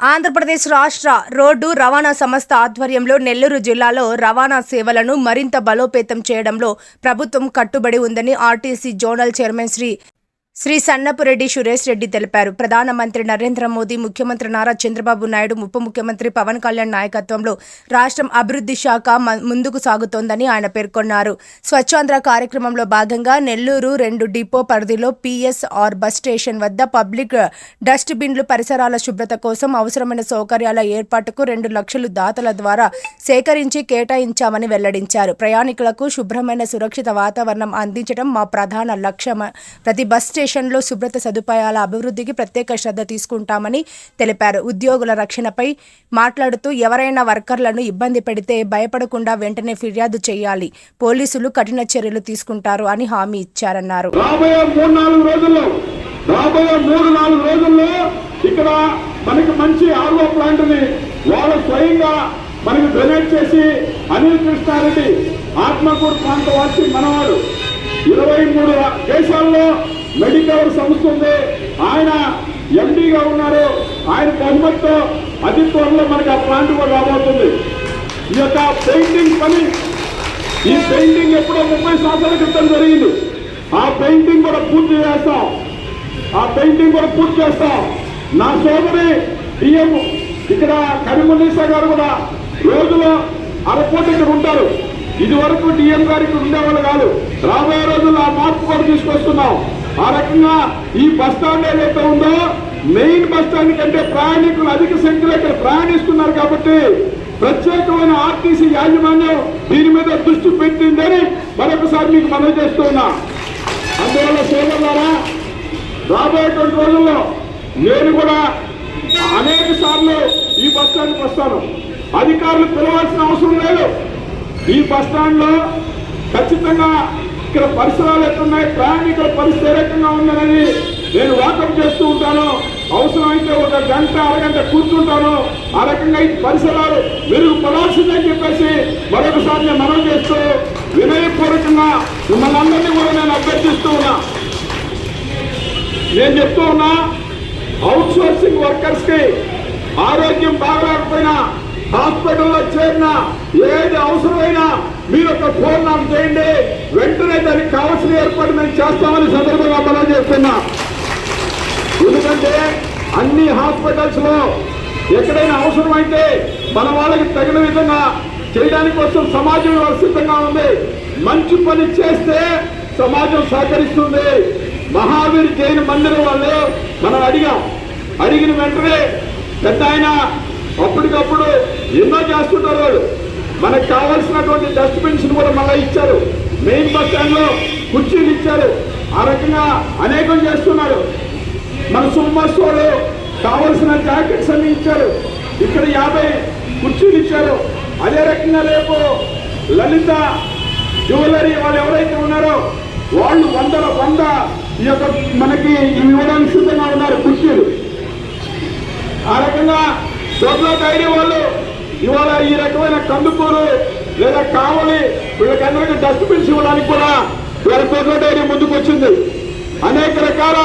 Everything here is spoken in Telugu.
ఆంధ్రప్రదేశ్ రాష్ట్ర రోడ్డు రవాణా సంస్థ ఆధ్వర్యంలో నెల్లూరు జిల్లాలో రవాణా సేవలను మరింత బలోపేతం చేయడంలో ప్రభుత్వం కట్టుబడి ఉందని RTC zonal chairman Shri Shri Sannapureddy Suresh Reddy తెలిపారు. ప్రధానమంత్రి నరేంద్ర మోదీ ముఖ్యమంత్రి నారా చంద్రబాబు నాయుడు ఉప ముఖ్యమంత్రి పవన్ కళ్యాణ్ నాయకత్వంలో రాష్ట్రం అభివృద్ధి శాఖ ముందుకు సాగుతోందని ఆయన పేర్కొన్నారు. స్వచ్ఛాంధ్ర కార్యక్రమంలో భాగంగా నెల్లూరు రెండు డిపో పరిధిలో పిఎస్ఆర్ బస్ స్టేషన్ వద్ద పబ్లిక్ డస్ట్బిన్లు పరిసరాల శుభ్రత కోసం అవసరమైన సౌకర్యాల ఏర్పాటుకు రెండు లక్షలు దాతల ద్వారా సేకరించి కేటాయించామని వెల్లడించారు. ప్రయాణికులకు శుభ్రమైన సురక్షిత వాతావరణం అందించడం మా ప్రధాన లక్ష్యం ప్రతి బస్ స్టేషన్లో శుభ్రత సదుపాయాల అభివృద్ధికి ప్రత్యేక శ్రద్ధ తీసుకుంటామని తెలిపారు. ఉద్యోగుల రక్షణపై మాట్లాడుతూ ఎవరైనా వర్కర్లను ఇబ్బంది పెడితే భయపడకుండా వెంటనే ఫిర్యాదు చేయాలి. పోలీసులు కఠిన చర్యలు తీసుకుంటారు అని హామీ ఇచ్చారన్నారు. రాబోయే మూడు నాలుగు రోజుల్లో ఇక్కడ మనకి మంచి ఆర్వో ప్లాంట్ని వాళ్ళు స్వయంగా మనకి డొనేట్ చేసి అనిల్ కృష్ణారెడ్డి ఆత్మకూరు ప్రాంతం వచ్చి మనవాడు ఇరవై మూడు దేశాల్లో మెడికల్ సంస్థ ఉంది. ఆయన ఎండీగా ఉన్నారు. ఆయన బహుమతితో అతి త్వరలో మనకి ఆ ప్లాంట్ కూడా రాబోతుంది. ఈ యొక్క పెయింటింగ్ పని ఈ పెయింటింగ్ ఎప్పుడో ముప్పై సంవత్సరాల క్రితం జరిగింది. ఆ పెయింటింగ్ కూడా పూర్తి చేస్తాం. ఆ పెయింటింగ్ కూడా పూర్తి చేస్తాం. నా సోదరి డిఎం ఇక్కడ కరిమున్నీసా గారు కూడా రోజులో అరకోట ఇక్కడ ఉంటారు. ఇది వరకు డిఎం గారు ఇక్కడ ఉండేవాళ్ళు కాదు. రాబోయే రోజుల్లో ఆ మార్పు కూడా తీసుకొస్తున్నాం. ఆ రకంగా ఈ బస్ స్టాండ్ ఏదైతే ఉందో మెయిన్ బస్ స్టాండ్ కంటే ప్రయాణికులు అధిక సంఖ్యలో ఇక్కడ ప్రయాణిస్తున్నారు కాబట్టి ప్రత్యేకమైన ఆర్టీసీ యాజమాన్యం దీని మీద దృష్టి పెట్టిందని మరొకసారి మీకు మనవి చేస్తున్నా అందువల్ల సోదరులారా రాబోయేటువంటి రోజుల్లో నేను కూడా అనేక సార్లు ఈ బస్ స్టాండ్కి వస్తాను. అధికారులు పిలవాల్సిన అవసరం లేదు. ఈ బస్ స్టాండ్లో ఖచ్చితంగా ఇక్కడ పరిసరాలు ఎట్లున్నాయి? ప్రయాణికుల పరిస్థితి ఏ రకంగా ఉందనేది నేను వాకప్ చేస్తూ ఉంటాను. అవసరమైతే ఒక గంట అరగంట కూర్చుంటాను. ఆ రకంగా ఈ పరిసరాలు మెరుగుపడాల్సిందని చెప్పేసి మరొకసారి నేను మనం చేస్తూ వినయపూర్వకంగా మిమ్మల్ని అందరినీ కూడా నేను అభ్యర్థిస్తూ ఉన్నా. నేను చెప్తూ ఉన్నా అవుట్ సోర్సింగ్ ఆరోగ్యం బాగలేకపోయినా హాస్పిటల్లో చేరినా ఏది అవసరమైనా మీరు ఒక ఫోన్ నాకు చేయండి. వెంటనే దానికి కావాల్సిన ఏర్పాటు మేము చేస్తామని సందర్భంగా మనం చేస్తున్నా. ఎందుకంటే అన్ని హాస్పిటల్స్లో ఎక్కడైనా అవసరమైతే మన వాళ్ళకి తగిన విధంగా చేయడానికి కోసం సమాజం ఇవాళ సిద్ధంగా ఉంది. మంచి పని చేస్తే సమాజం సహకరిస్తుంది. మహావీర్ జైన్ మందిరం వాళ్ళు మనం అడిగాం. అడిగిన వెంటనే పెద్ద ఆయన అప్పటికప్పుడు ఎన్నో చేస్తుంటారు వాళ్ళు మనకు కావాల్సినటువంటి డస్ట్బిన్స్ కూడా మళ్ళీ ఇచ్చారు. మెయిన్ బస్ స్టాండ్లో కుర్చీలు ఇచ్చారు. ఆ రకంగా అనేకం చేస్తున్నారు. మన సుమ్మస్ వాళ్ళు కావలసిన జాకెట్స్ అన్ని ఇచ్చారు. ఇక్కడ యాభై కుర్చీలు ఇచ్చారు. అదే రకంగా రేపు లలిత జ్యువెలరీ వాళ్ళు ఎవరైతే ఉన్నారో వాళ్ళు వందల వంద ఈ యొక్క మనకి ఇవి ఇవ్వడానికి సిద్ధంగా ఉన్నారు కుర్చీలు. ఆ రకంగా దొడ్ల డైరీ వాళ్ళు. ఇవాళ ఈ రకమైన కందుకూరు లేదా కావలి వీళ్ళకందరికీ డస్ట్బిన్స్ ఇవ్వడానికి కూడా వీళ్ళ దొడ్ల డైరీ ముందుకు వచ్చింది అనేక రకాల